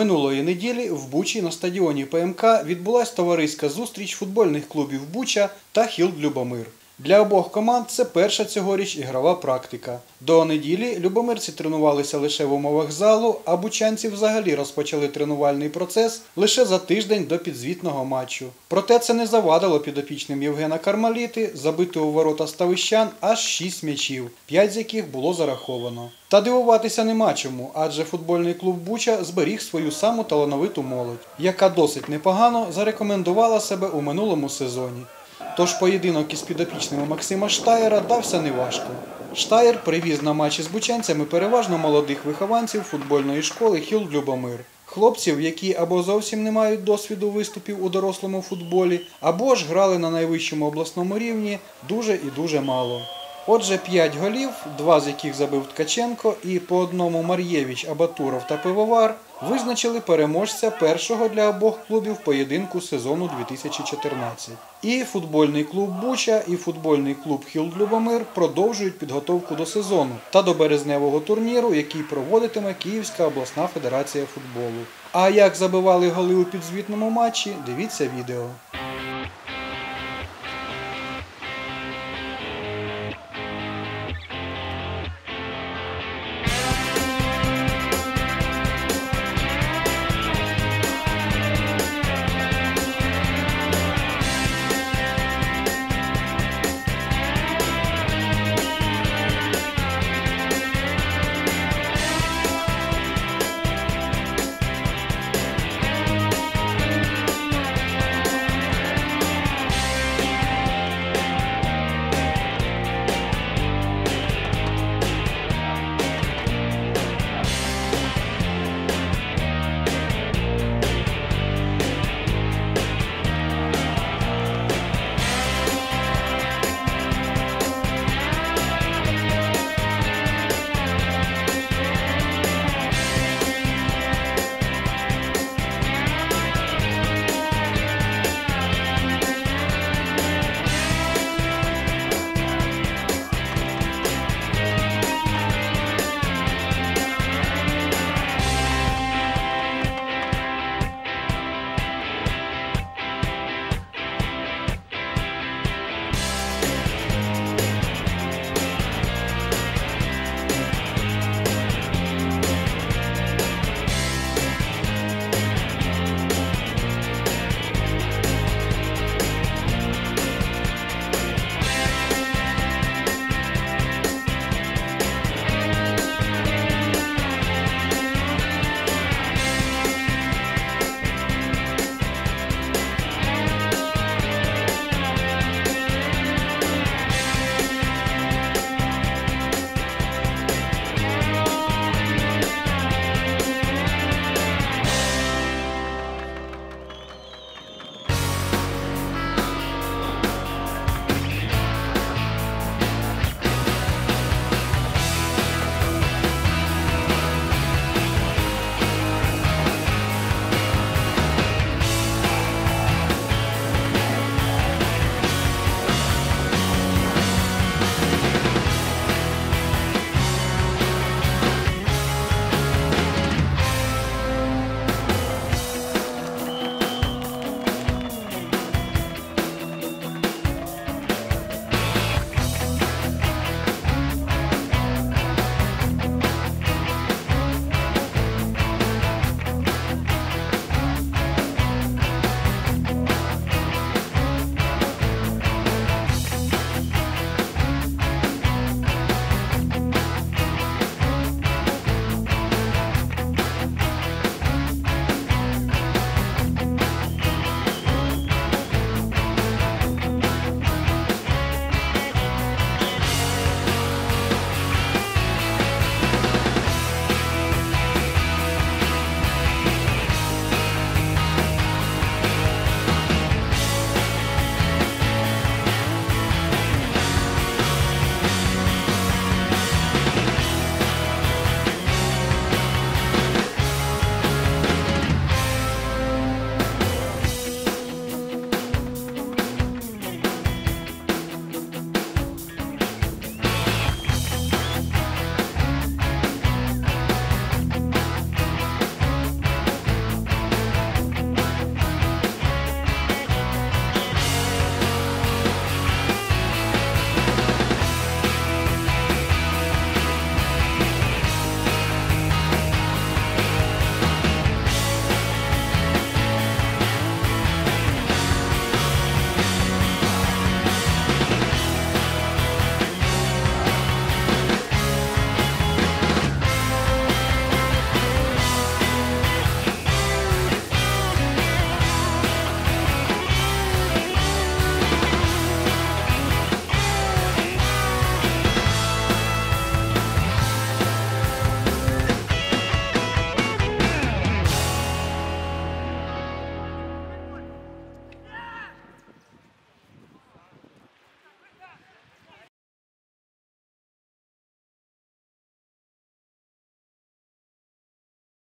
Минулої неділі в Бучі на стадіоні ПМК відбулася товариська зустріч футбольних клубів Буча та Хілд Любомир. Для обох команд це перша цьогоріч ігрова практика. До неділі любомирці тренувалися лише в умовах залу, а бучанці взагалі розпочали тренувальний процес лише за тиждень до підзвітного матчу. Проте це не завадило підопічним Євгена Кармаліти забити у ворота ставищан аж 6 м'ячів, 5 з яких було зараховано. Та дивуватися нема чому, адже футбольний клуб Буча зберіг свою саму талановиту молодь, яка досить непогано зарекомендувала себе у минулому сезоні. Тож поєдинок із підопічними Максима Штаєра дався неважко. Штаєр привіз на матчі з бучанцями переважно молодих вихованців футбольної школи Хіл Любомир. Хлопців, які або зовсім не мають досвіду виступів у дорослому футболі, або ж грали на найвищому обласному рівні дуже і дуже мало. Отже, 5 голів, два з яких забив Ткаченко, і по одному Мар'євич, Абатуров та Пивовар визначили переможця першого для обох клубів поєдинку сезону 2014. І футбольний клуб Буча, і футбольний клуб Хілд Любомир продовжують підготовку до сезону та до березневого турніру, який проводитиме Київська обласна федерація футболу. А як забивали голи у підзвітному матчі, дивіться відео.